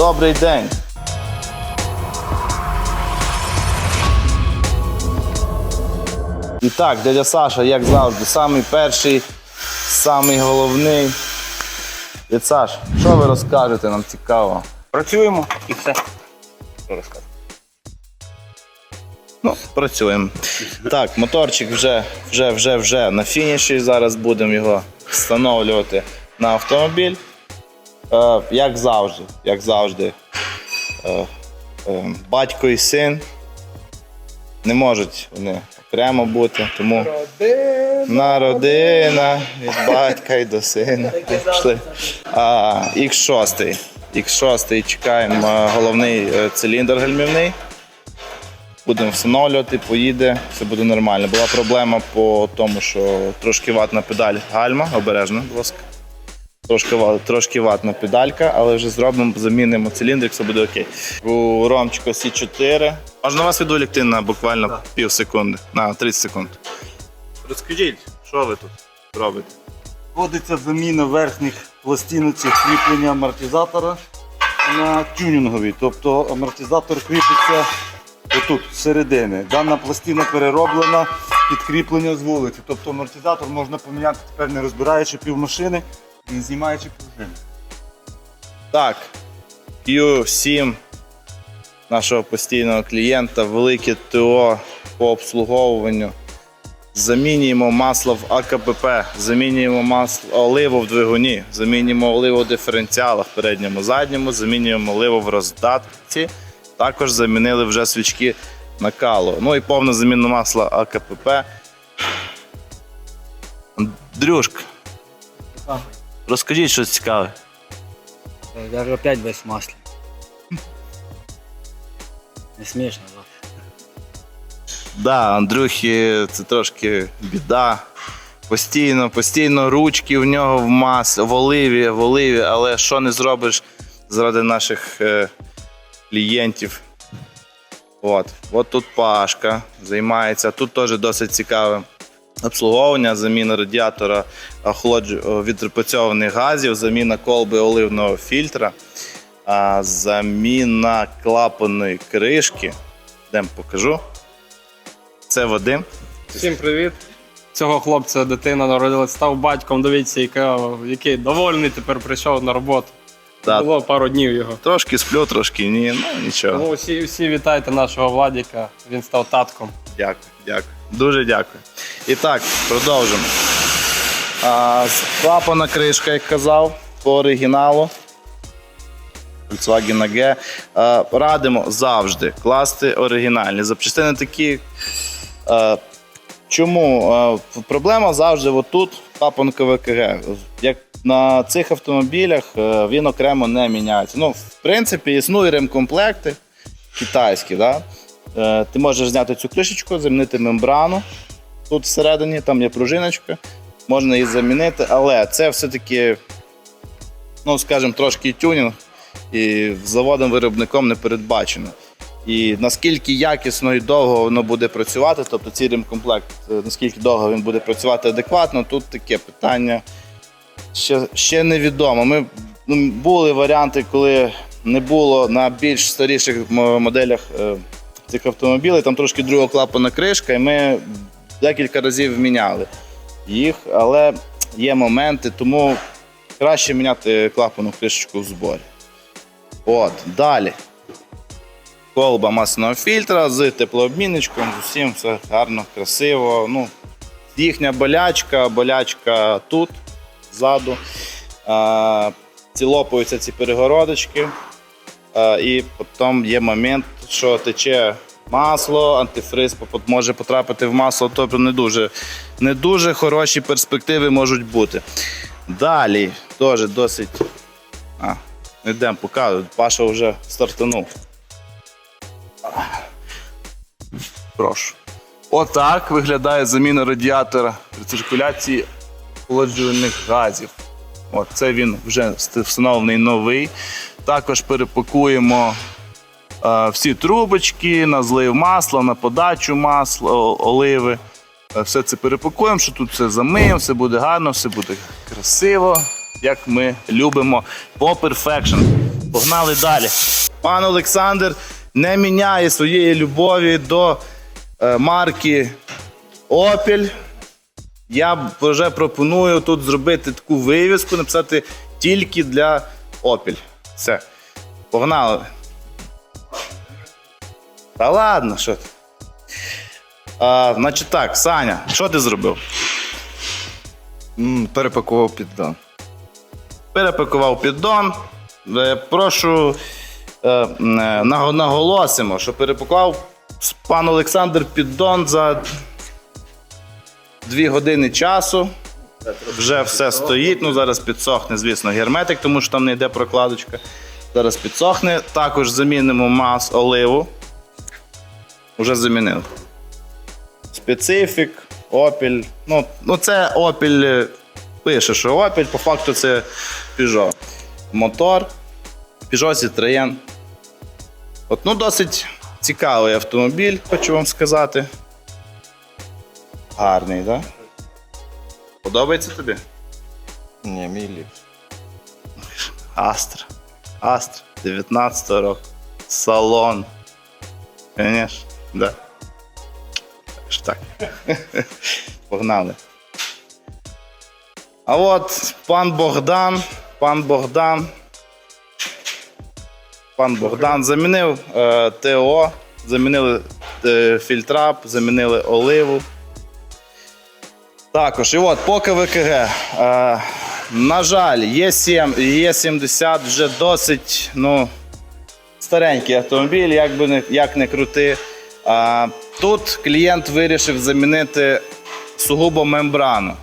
Добрий день. І так, дядя Саша, як завжди, самий перший, самий головний. Дядя Саш, що ви розкажете? Нам цікаво. Працюємо і все. Що розказати? Ну, працюємо. Так, моторчик вже, вже, вже, вже на фініші. Зараз будемо його встановлювати на автомобіль. Е, як завжди, як завжди, е, е, батько і син не можуть вони окремо бути, тому на родина від батька і до сина. Пішли. А, X6. X6 чекаємо е, головний е, циліндр гальмівний. Будемо встановлювати, поїде, все буде нормально. Була проблема по тому, що трошки ватна педаль гальма, обережно, будь ласка. Трошки, трошки ватна педалька, але вже зробимо, замінимо циліндрик, все буде окей. У Ромчика С4. Можна вас відволікти на буквально пів секунди, на 30 секунд. Розкажіть, що ви тут робите? Вводиться заміна верхніх пластин кріплення амортизатора на тюнінгові. Тобто амортизатор кріпиться отут, зсередини. Дана пластина перероблена під кріплення з вулиці. Тобто амортизатор можна поміняти тепер не розбираючи півмашини, не знімаючи пружини. Так, Q7 нашого постійного клієнта, велике ТО по обслуговуванню. Замінюємо масло в АКПП, замінюємо масло оливу в двигуні, замінюємо оливу в диференціалах передньому, задньому, замінюємо оливу в роздатці. Також замінили вже свічки накалу. Ну і повна заміна масла АКПП. Андрюшка, розкажіть щось цікаве. Я же опять весь в. Не смішно, да? Да, Андрюхі це трошки біда. Постійно, постійно ручки в нього в мас, в оливі, в оливі, але що не зробиш заради наших е, клієнтів. От. От тут Пашка займається. Тут теж досить цікаве обслуговування, заміна радіатора охолоджу- відрепрацьованих газів, заміна колби оливного фільтра, заміна клапаної кришки. Йдемо покажу. Це Вадим. Всім привіт. Цього хлопця дитина народилась, став батьком. Дивіться, який довольний тепер прийшов на роботу. Так. Було пару днів його. Трошки сплю, трошки ні. Ну нічого. Тому всі, всі вітайте нашого Владіка. Він став татком. Дякую, дякую. Дуже дякую. І так, продовжимо. А, клапана кришка, як казав, по оригіналу. Volkswagen AG. А, радимо завжди класти оригінальні. Запчастини такі. А, чому? Проблема завжди отут клапан КВКГ. Як на цих автомобілях е, він окремо не міняється. Ну, в принципі, існують ремкомплекти китайські. Да? Е, Ти можеш зняти цю кришечку, замінити мембрану. Тут всередині там є пружиночка, можна її замінити, але це все-таки, ну, скажімо, трошки тюнінг і заводом-виробником не передбачено. І наскільки якісно і довго воно буде працювати, тобто цей ремкомплект, е, наскільки довго він буде працювати адекватно, тут таке питання ще, ще невідомо. Ми ну, були варіанти, коли не було на більш старіших моделях е, цих автомобілів, там трошки друга клапана кришка, і ми декілька разів міняли їх, але є моменти, тому краще міняти клапану кришечку в зборі. От, далі. Колба масляного фільтра з теплообмінничком, з усім все гарно, красиво. Ну, їхня болячка, болячка тут, ззаду. А, ці лопаються ці перегородочки. А, і потім є момент, що тече масло, антифриз може потрапити в масло, тобто не дуже, не дуже хороші перспективи можуть бути. Далі теж досить. А, не йдемо показувати, Паша вже стартанув. Прошу. Отак виглядає заміна радіатора при циркуляції охолоджувальних газів. От, це він вже ст- встановлений новий. Також перепакуємо всі трубочки на злив масла, на подачу масла, оливи. Е, Все це перепакуємо, що тут все замиємо, все буде гарно, все буде красиво, як ми любимо по перфекшн. Погнали далі. Пан Олександр не міняє своєї любові до е, марки Opel. Я вже пропоную тут зробити таку вивіску, написати тільки для Opel. Все. Погнали. Та ладно, що ти. А, значить так, Саня, що ти зробив? М, перепакував піддон. Перепакував піддон. Е, Прошу е, м, е, наго- наголосимо, що перепакував пан Олександр піддон за дві години часу. Вже все стоїть. Ну, зараз підсохне, звісно, герметик, тому що там не йде прокладочка. Зараз підсохне. Також замінимо мас оливу. Уже замінив. Специфік, Opel. Ну, ну це Opel е, пише, що Opel, по факту це Peugeot. Мотор. Peugeot Citroën. От, ну, досить цікавий автомобіль, хочу вам сказати. Гарний, так? Да? Подобається тобі? Ні, мій ліпший. Астра. Астра 19 року. Салон. Звісно, да. Так. Погнали. А от пан Богдан, пан Богдан. Пан Богдан замінив е, ТО, замінили е, фільтрап, замінили оливу. Також, і от по КВКГ. Е, на жаль, Є7, Є70 вже досить ну, старенький автомобіль, як, би не, як не крути. Тут клієнт вирішив замінити сугубо мембрану.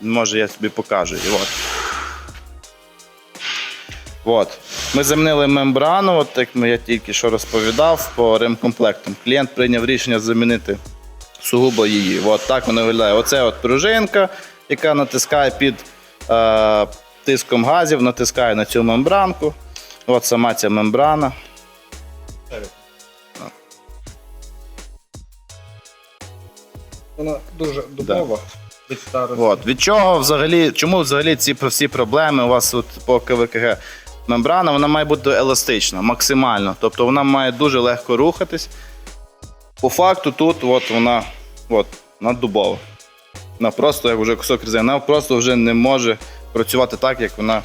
Може, я тобі покажу. І от. От. Ми замінили мембрану, от як я тільки що розповідав по ремкомплектам. Клієнт прийняв рішення замінити сугубо її. От так вона виглядає. Оце от пружинка, яка натискає під е, тиском газів, натискає на цю мембранку. От сама ця мембрана. Вона дуже дубова. Від старості. От. Від чого взагалі, чому взагалі ці всі проблеми у вас от по КВКГ? Мембрана вона має бути еластична, максимально. Тобто вона має дуже легко рухатись. По факту тут от вона, от, вона дубова. Вона просто, як вже кусок резини, вона просто вже не може працювати так, як вона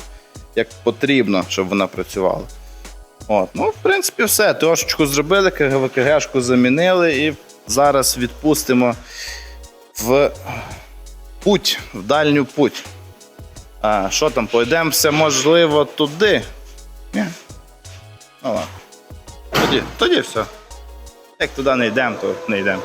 як потрібно, щоб вона працювала. От. Ну, в принципі, все. Трошечку зробили, КВКГшку замінили і зараз відпустимо в путь, в дальню путь. А, що там, пойдемося, можливо, туди? Ні. Ну ладно. Тоді, тоді все. Як туди не йдемо, то не йдемо.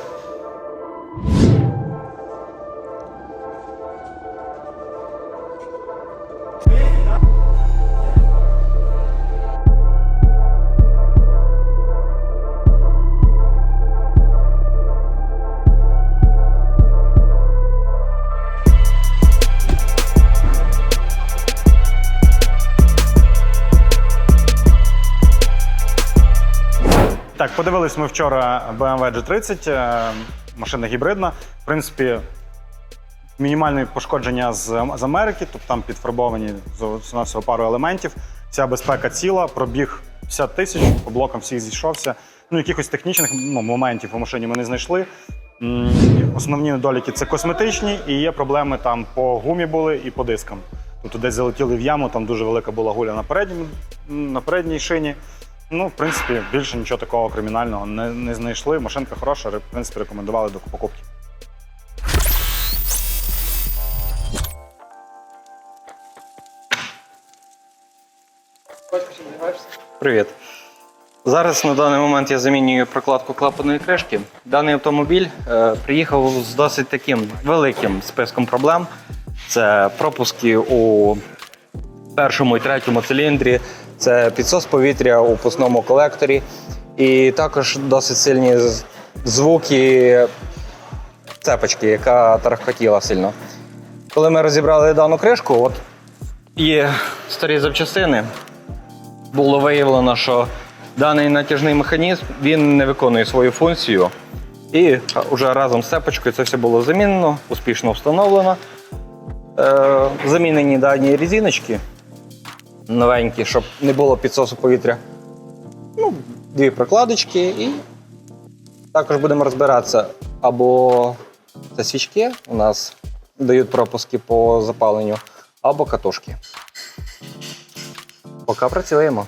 Подивились ми вчора BMW G30, е, машина гібридна. В принципі, мінімальне пошкодження з, з Америки, тобто там підфарбовані з пару елементів. Вся безпека ціла, пробіг 50 тисяч, по блокам всіх зійшовся. Ну, якихось технічних ну, моментів у машині ми не знайшли. Основні недоліки це косметичні, і є проблеми там по гумі були і по дискам. Тобто десь залетіли в яму, там дуже велика була гуля на передній, на передній шині. Ну, в принципі, більше нічого такого кримінального не, не знайшли. Машинка хороша, в принципі, рекомендували до покупки. Привіт. Зараз на даний момент я замінюю прокладку клапаної кришки. Даний автомобіль е, приїхав з досить таким великим списком проблем. Це пропуски у першому і третьому циліндрі, це підсос повітря у пусному колекторі, і також досить сильні звуки цепочки, яка тарахкотіла сильно. Коли ми розібрали дану кришку, от є старі запчастини, було виявлено, що даний натяжний механізм він не виконує свою функцію. І вже разом з цепочкою це все було замінено, успішно встановлено. Е, замінені дані резиночки. Новенькі, щоб не було підсосу повітря. Ну, дві прокладочки і також будемо розбиратися. Або це свічки у нас дають пропуски по запаленню, або катушки. Поки працюємо.